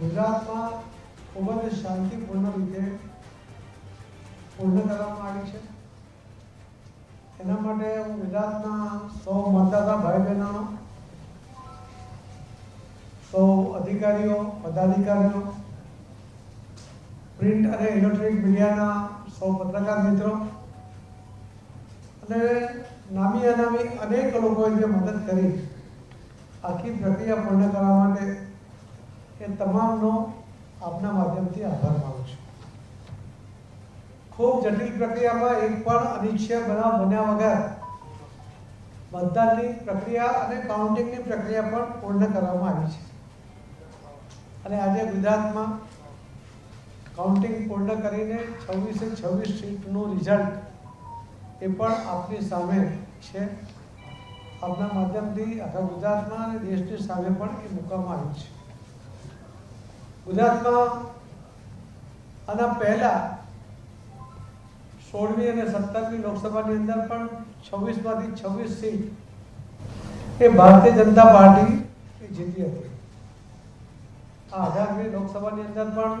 ગુજરાતમાં ખૂબ જ શાંતિપૂર્ણ રીતે પૂર્ણ કરવામાં આવી છે. એના માટે હું ગુજરાતના સૌ મતદાતા ભાઈ બહેનો સૌ અધિકારીઓ, પદાધિકારીઓ, પ્રિન્ટ અને ઇલેક્ટ્રોનિક મીડિયાના સૌ પત્રકાર મિત્રો અને નામી અનામી અનેક લોકોએ જે મદદ કરી. આખી પ્રક્રિયા પૂર્ણ કરવા માટે એ તમામનો આપના માધ્યમથી આભાર માનું છું. ખૂબ જટિલ પ્રક્રિયામાં એક પણ અનિચ્છય બનાવ બન્યા વગર મતદાનની પ્રક્રિયા અને કાઉન્ટિંગની પ્રક્રિયા પણ પૂર્ણ કરવામાં આવી છે. અને આજે ગુજરાતમાં કાઉન્ટિંગ પૂર્ણ કરીને છવ્વીસે છવ્વીસ સીટનું રિઝલ્ટ એ પણ આપની સામે છે. આપના માધ્યમથી આખા ગુજરાતમાં અને દેશની સામે પણ એ મૂકવામાં આવ્યું છે. ગુજરાતમાં આના પહેલા સોળમી અને સત્તરમી લોકસભાની અંદર પણ છવ્વીસમાંથી છવ્વીસ સીટ એ ભારતીય જનતા પાર્ટી જીતી હતી. આ અઢારમી લોકસભાની અંદર પણ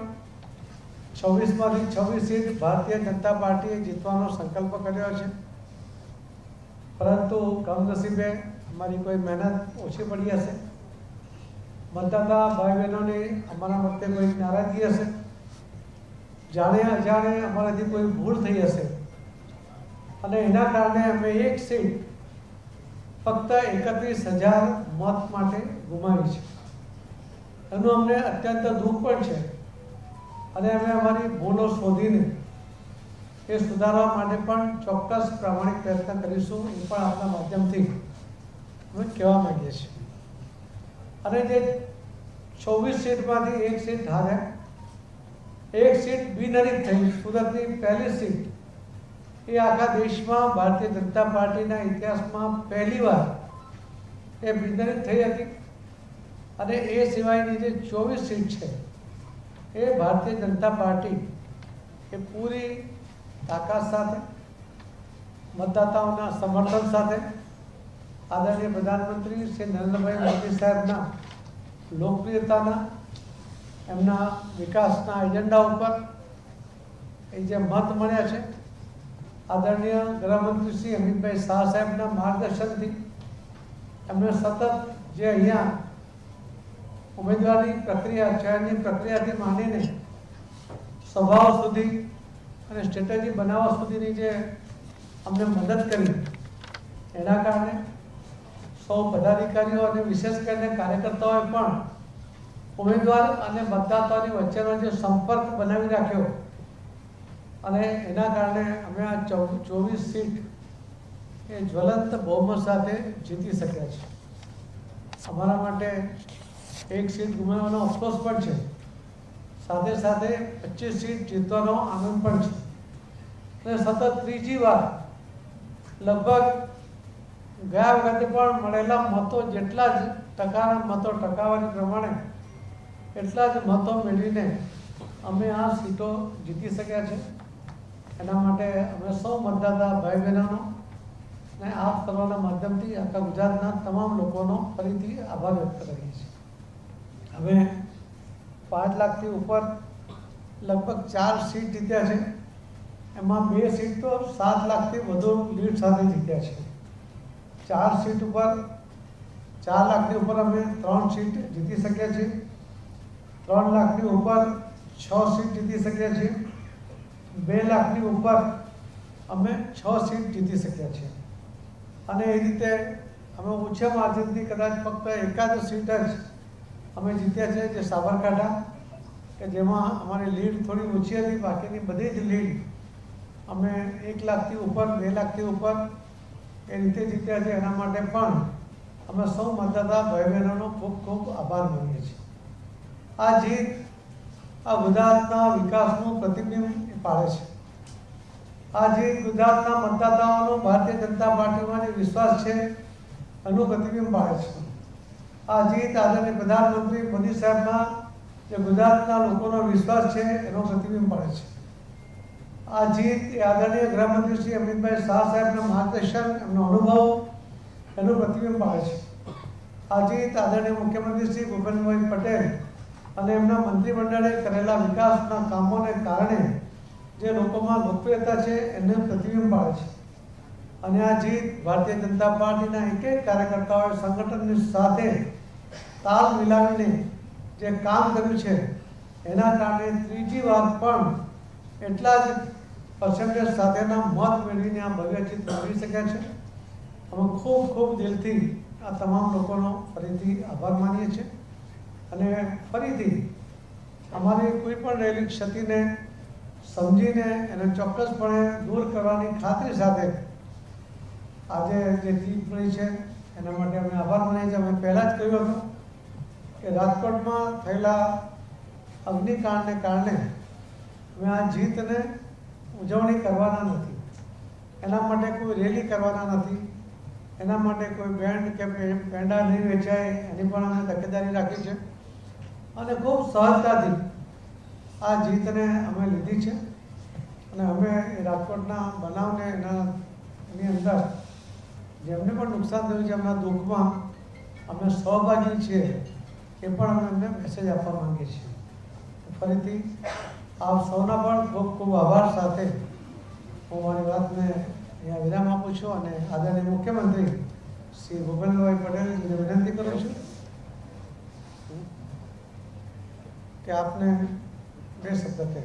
છવ્વીસમાંથી છવ્વીસ સીટ ભારતીય જનતા પાર્ટીએ જીતવાનો સંકલ્પ કર્યો છે. પરંતુ કમનસીબે અમારી કોઈ મહેનત ઓછી પડી હશે. મતદાતા ભાઈ બહેનોને અમારા પ્રત્યે કોઈ નારાજગી હશે? જાણે અજાણે અમારાથી કોઈ ભૂલ થઈ હશે? અને એના કારણે અમે એક સીટ ફક્ત એકત્રીસ હજાર મત માટે ગુમાવી છે. એનું અમને અત્યંત દુઃખ પણ છે. અને અમે અમારી ભૂલો શોધીને એ સુધારવા માટે પણ ચોક્કસ પ્રામાણિક પ્રયત્ન કરીશું. એ પણ આપણા માધ્યમથી અમે કહેવા માંગીએ છીએ. અને જે છવ્વીસ સીટમાંથી એક સીટ હારે, એક સીટ બિનહરીફ થઈ. સુરતની પહેલી સીટ એ આખા દેશમાં ભારતીય જનતા પાર્ટીના ઇતિહાસમાં પહેલીવાર એ બિનહરીફ થઈ હતી. અને એ સિવાયની જે ચોવીસ સીટ છે, એ ભારતીય જનતા પાર્ટી એ પૂરી તાકાત સાથે, મતદાતાઓના સમર્થન સાથે આદરણીય પ્રધાનમંત્રી શ્રી નરેન્દ્રભાઈ મોદી સાહેબના લોકપ્રિયતાના, એમના વિકાસના એજન્ડા ઉપર એ જે મત મળ્યા છે, આદરણીય ગૃહમંત્રી શ્રી અમિતભાઈ શાહ સાહેબના માર્ગદર્શનથી એમને સતત જે અહીંયા ઉમેદવારની પ્રક્રિયા, ચયનની પ્રક્રિયાથી માંડીને સભાઓ સુધી અને સ્ટ્રેટેજી બનાવવા સુધીની જે અમને મદદ કરી, એના કારણે સૌ પદાધિકારીઓ અને વિશેષ કરીને કાર્યકર્તાઓએ પણ ઉમેદવાર અને મતદાતાની વચ્ચેનો જે સંપર્ક બનાવી રાખ્યો. અને એના કારણે અમે આ ચોવીસ સીટ એ જ્વલંત બહુમત સાથે જીતી શક્યા છે અમારા માટે એક સીટ ગુમાવવાનો અફસોસ પણ છે. સાથે સાથે પચીસ સીટ જીતવાનો આનંદ પણ છે. અને સતત ત્રીજી વાર લગભગ ગયા વખતે પણ મળેલા મતો જેટલા જ ટકાના મતો ટકાવારી પ્રમાણે એટલા જ મતો મેળવીને અમે આ સીટો જીતી શક્યા છે. એના માટે અમે સૌ મતદાતા ભાઈ બહેનોનો અને આપ સર્વના માધ્યમથી આખા ગુજરાતના તમામ લોકોનો ફરીથી આભાર વ્યક્ત કરીએ છીએ. હવે પાંચ લાખથી ઉપર લગભગ ચાર સીટ જીત્યા છે. એમાં બે સીટ તો સાત લાખથી વધુ લીડ સાથે જીત્યા છે. ચાર સીટ ઉપર, ચાર લાખની ઉપર અમે ત્રણ સીટ જીતી શક્યા છીએ. ત્રણ લાખની ઉપર છ સીટ જીતી શક્યા છીએ. બે લાખની ઉપર અમે છ સીટ જીતી શક્યા છીએ. અને એ રીતે અમે ઓછા માર્જિનથી કદાચ ફક્ત એકાદ સીટ જ અમે જીત્યા છે જે સાબરકાંઠા, કે જેમાં અમારી લીડ થોડી ઓછી હતી, બાકીની બધી જ લીડ અમે એક લાખથી ઉપર, બે લાખથી ઉપર એ રીતે જીત્યા છે. એના માટે પણ અમે સૌ મતદાતા ભાઈ બહેનોનો ખૂબ ખૂબ આભાર માનીએ છીએ. આ જીત, આ ગુજરાતના વિકાસનું પ્રતિબિંબ પાડે છે. આ જીત ગુજરાતના મતદાતાઓનો ભારતીય જનતા પાર્ટીમાં જે વિશ્વાસ છે, એનું પ્રતિબિંબ પાડે છે. આ જીત આદરણીય પ્રધાનમંત્રી મોદી સાહેબમાં જે ગુજરાતના લોકોનો વિશ્વાસ છે, એનો પ્રતિબિંબ પાડે છે. આ જીત એ આદરણીય ગૃહમંત્રી શ્રી અમિતભાઈ શાહ સાહેબના માર્ગદર્શન, એમનો અનુભવ, એનું પ્રતિબિંબ પાડે છે. આ જીત આદરણીય મુખ્યમંત્રી શ્રી ભૂપેન્દ્રભાઈ પટેલ અને એમના મંત્રીમંડળે કરેલા વિકાસના કામોને કારણે જે લોકોમાં લોકપ્રિયતા છે, એને પ્રતિબિંબ પાડે છે. અને આ જીત ભારતીય જનતા પાર્ટીના એક એક કાર્યકર્તાઓએ સંગઠનની સાથે તાલ મિલાવીને જે કામ કર્યું છે, એના કારણે ત્રીજી વાર પણ એટલા જ પર્સન્ટેજ સાથેના મત મેળવીને આ ભવ્ય ચિત્ર મેળવી શક્યા છે. અમે ખૂબ ખૂબ દિલથી આ તમામ લોકોનો ફરીથી આભાર માનીએ છીએ. અને ફરીથી અમારી કોઈ પણ રહેલી ક્ષતિને સમજીને એને ચોક્કસપણે દૂર કરવાની ખાતરી સાથે આજે જે જીત મળી છે, એના માટે અમે આભાર માનીએ છીએ. અમે પહેલાં જ કહ્યું હતું કે રાજકોટમાં થયેલા અગ્નિકાંડને કારણે અમે આ જીતને ઉજવણી કરવાના નથી. એના માટે કોઈ રેલી કરવાના નથી. એના માટે કોઈ બેન્ડ કે પેંડા નહીં વેચાય એની પણ અમે તકેદારી રાખી છે. અને ખૂબ સહજતાથી આ જીતને અમે લીધી છે. અને અમે રાજકોટના બનાવને એના એની અંદર જેમને પણ નુકસાન થયું છે એમના દુઃખમાં અમે સહભાગી છીએ. એ પણ અમે એમને મેસેજ આપવા માંગીએ છીએ. ફરીથી આપ સૌના પણ ખૂબ ખૂબ આભાર સાથે હું મારી વાતને અહીંયા વિરામ આપું છું અને આદરણીય મુખ્યમંત્રી શ્રી ભૂપેન્દ્રભાઈ પટેલને વિનંતી કરું છું કે આપને બે શબ્દ કહે